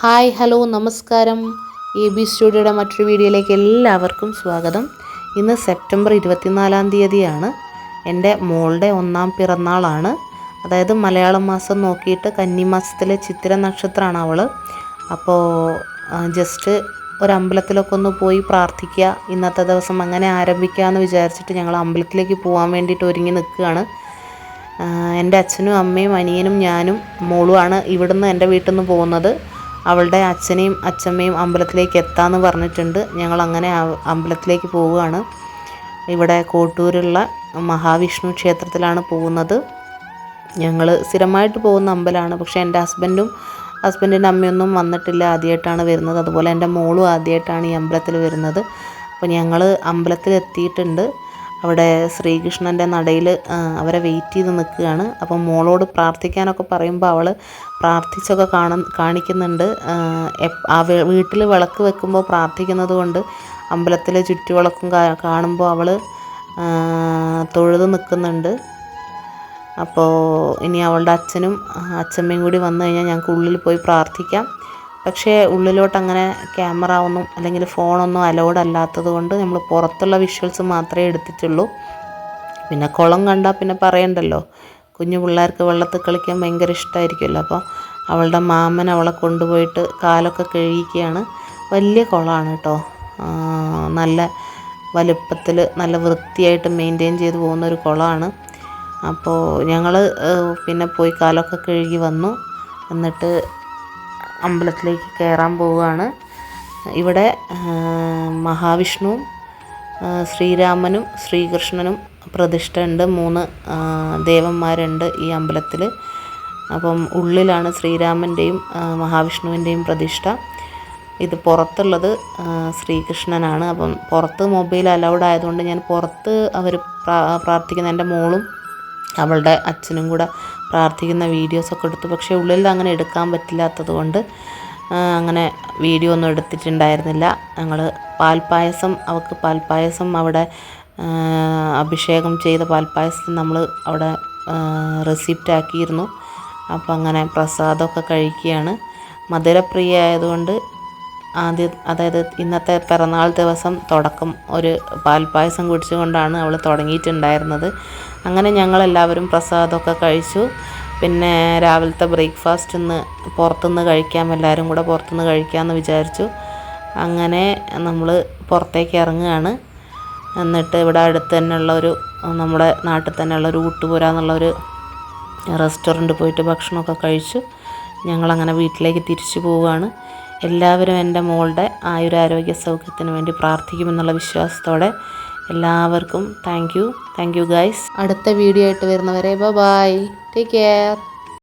Hi hello നമസ്കാരം. A B സ്റ്റുഡിയോയുടെ മറ്റൊരു വീഡിയോയിലേക്ക് എല്ലാവർക്കും സ്വാഗതം. ഇന്ന് സെപ്റ്റംബർ ഇരുപത്തിനാലാം തീയതിയാണ്. എന്റെ മോളുടെ ഒന്നാം പിറന്നാളാണ്. അതായത് മലയാളം മാസം നോക്കിയിട്ട് കന്നിമാസത്തിലെ ചിത്ര നക്ഷത്രമാണ് അവൾ അപ്പോൾ ജസ്റ്റ് ഒരു അമ്പലത്തിലൊക്കെ ഒന്ന് പോയി പ്രാർത്ഥിക്കുക ഇന്നത്തെ ദിവസം അങ്ങനെ ആരംഭിക്കാമെന്ന് വിചാരിച്ചിട്ട് ഞങ്ങൾ അമ്പലത്തിലേക്ക് പോകാൻ വേണ്ടിയിട്ട് ഒരുങ്ങി നിൽക്കുകയാണ്. എന്റെ അച്ഛനും അമ്മയും അനിയനും ഞാനും മോളുമാണ് ഇവിടുന്ന് എന്റെ വീട്ടിൽ നിന്ന് പോകുന്നത്. അവളുടെ അച്ഛനെയും അച്ഛമ്മയും അമ്പലത്തിലേക്ക് എത്താമെന്ന് പറഞ്ഞിട്ടുണ്ട്. ഞങ്ങൾ അങ്ങനെ അമ്പലത്തിലേക്ക് പോവുകയാണ്. ഇവിടെ കോട്ടൂരുള്ള മഹാവിഷ്ണു ക്ഷേത്രത്തിലാണ് പോകുന്നത്. ഞങ്ങൾ സ്ഥിരമായിട്ട് പോകുന്ന അമ്പലമാണ്. പക്ഷേ എന്റെ ഹസ്ബൻഡും ഹസ്ബൻഡിന്റെ അമ്മയൊന്നും വന്നിട്ടില്ല ആദ്യമായിട്ടാണ് വരുന്നത്. അതുപോലെ എന്റെ മോളും ആദ്യമായിട്ടാണ് ഈ അമ്പലത്തിൽ വരുന്നത്. അപ്പോൾ ഞങ്ങൾ അമ്പലത്തിൽ എത്തിയിട്ടുണ്ട് അവിടെ ശ്രീകൃഷ്ണന്റെ നടയിൽ അവരെ വെയിറ്റ് ചെയ്ത് നിൽക്കുകയാണ്. അപ്പം മോളോട് പ്രാർത്ഥിക്കാനൊക്കെ പറയുമ്പോൾ അവൾ പ്രാർത്ഥിച്ചൊക്കെ കാണ കാണിക്കുന്നുണ്ട്. ആ വീട്ടിൽ വിളക്ക് വെക്കുമ്പോൾ പ്രാർത്ഥിക്കുന്നത് കൊണ്ട് അമ്പലത്തിലെ ചുറ്റുവിളക്കും കാണുമ്പോൾ അവൾ തൊഴുത് നിൽക്കുന്നുണ്ട്. അപ്പോൾ ഇനി അവളുടെ അച്ഛനും അച്ഛമ്മയും കൂടി വന്നു കഴിഞ്ഞാൽ ഞങ്ങൾക്ക് ഉള്ളിൽ പോയി പ്രാർത്ഥിക്കാം. പക്ഷേ ഉള്ളിലോട്ട് അങ്ങനെ ക്യാമറ ഒന്നും അല്ലെങ്കിൽ ഫോണൊന്നും അലൗഡ് അല്ലാത്തത് കൊണ്ട് നമ്മൾ പുറത്തുള്ള വിഷ്വൽസ് മാത്രമേ എടുത്തിട്ടുള്ളൂ. പിന്നെ കുളം കണ്ടാൽ പിന്നെ പറയണ്ടല്ലോ. കുഞ്ഞു പിള്ളേർക്ക് വെള്ളത്തിൽ കളിക്കാൻ ഭയങ്കര ഇഷ്ടമായിരിക്കുമല്ലോ അപ്പോൾ അവളുടെ മാമൻ അവളെ കൊണ്ടുപോയിട്ട് കാലൊക്കെ കഴുകിക്കുകയാണ് വലിയ കുളമാണ് കേട്ടോ. നല്ല വലുപ്പത്തിൽ നല്ല വൃത്തിയായിട്ട് മെയിന്റെയിൻ ചെയ്ത് പോകുന്ന ഒരു കുളമാണ് അപ്പോൾ ഞങ്ങൾ പിന്നെ പോയി കാലൊക്കെ കഴുകി വന്നു. എന്നിട്ട് അമ്പലത്തിലേക്ക് കയറാൻ പോവുകയാണ്. ഇവിടെ മഹാവിഷ്ണു മഹാവിഷ്ണുവും ശ്രീരാമനും ശ്രീകൃഷ്ണനും പ്രതിഷ്ഠ ഉണ്ട് മൂന്ന് ദേവന്മാരുണ്ട് ഈ അമ്പലത്തിൽ അപ്പം ഉള്ളിലാണ് ശ്രീരാമന്റെയും മഹാവിഷ്ണുവിന്റെയും പ്രതിഷ്ഠ. ഇത് പുറത്തുള്ളത് ശ്രീകൃഷ്ണനാണ്. അപ്പം പുറത്ത് മൊബൈൽ അലൗഡ് ആയതുകൊണ്ട് ഞാൻ പുറത്ത് അവർ പ്രാർത്ഥിക്കുന്ന എന്റെ മോളും അവളുടെ അച്ഛനും കൂടെ പ്രാർത്ഥിക്കുന്ന വീഡിയോസൊക്കെ എടുത്തു. പക്ഷേ ഉള്ളിൽ അങ്ങനെ എടുക്കാൻ പറ്റില്ലാത്തത് കൊണ്ട് അങ്ങനെ വീഡിയോ ഒന്നും എടുത്തിട്ടുണ്ടായിരുന്നില്ല. ഞങ്ങൾ പാൽപ്പായസം അവൾക്ക് പാൽപ്പായസം അവിടെ അഭിഷേകം ചെയ്ത പാൽപ്പായസം നമ്മൾ അവിടെ റെസിപ്റ്റ് ആക്കിയിരുന്നു. അപ്പോൾ അങ്ങനെ പ്രസാദമൊക്കെ കഴിക്കുകയാണ്. മധുരപ്രിയ ആയതുകൊണ്ട് ആദ്യം അതായത് ഇന്നത്തെ പിറന്നാൾ ദിവസം തുടക്കം ഒരു പാൽപ്പായസം കുടിച്ചുകൊണ്ടാണ് അവൾ തുടങ്ങിയിട്ടുണ്ടായിരുന്നത്. അങ്ങനെ ഞങ്ങളെല്ലാവരും പ്രസാദമൊക്കെ കഴിച്ചു. പിന്നെ രാവിലത്തെ ബ്രേക്ക്ഫാസ്റ്റ് ഇന്ന് പുറത്തുനിന്ന് കഴിക്കാം എല്ലാവരും കൂടെ പുറത്തുനിന്ന് കഴിക്കാമെന്ന് വിചാരിച്ചു. അങ്ങനെ നമ്മൾ പുറത്തേക്ക് ഇറങ്ങുകയാണ്. എന്നിട്ട് ഇവിടെ അടുത്ത് തന്നെയുള്ള ഒരു നമ്മുടെ നാട്ടിൽ തന്നെയുള്ള ഒരു ഊട്ടുപുര എന്നുള്ളൊരു റെസ്റ്റോറന്റ് പോയിട്ട് ഭക്ഷണമൊക്കെ കഴിച്ചു. ഞങ്ങളങ്ങനെ വീട്ടിലേക്ക് തിരിച്ചു പോവുകയാണ്. എല്ലാവരും എന്റെ മോളുടെ ആയുരാരോഗ്യ സൗഖ്യത്തിന് വേണ്ടി പ്രാർത്ഥിക്കുമെന്നുള്ള വിശ്വാസത്തോടെ എല്ലാവർക്കും thank you thank you guys അടുത്ത വീഡിയോ ആയിട്ട് വരുന്നവരെ ബൈ ടേക്ക് കെയർ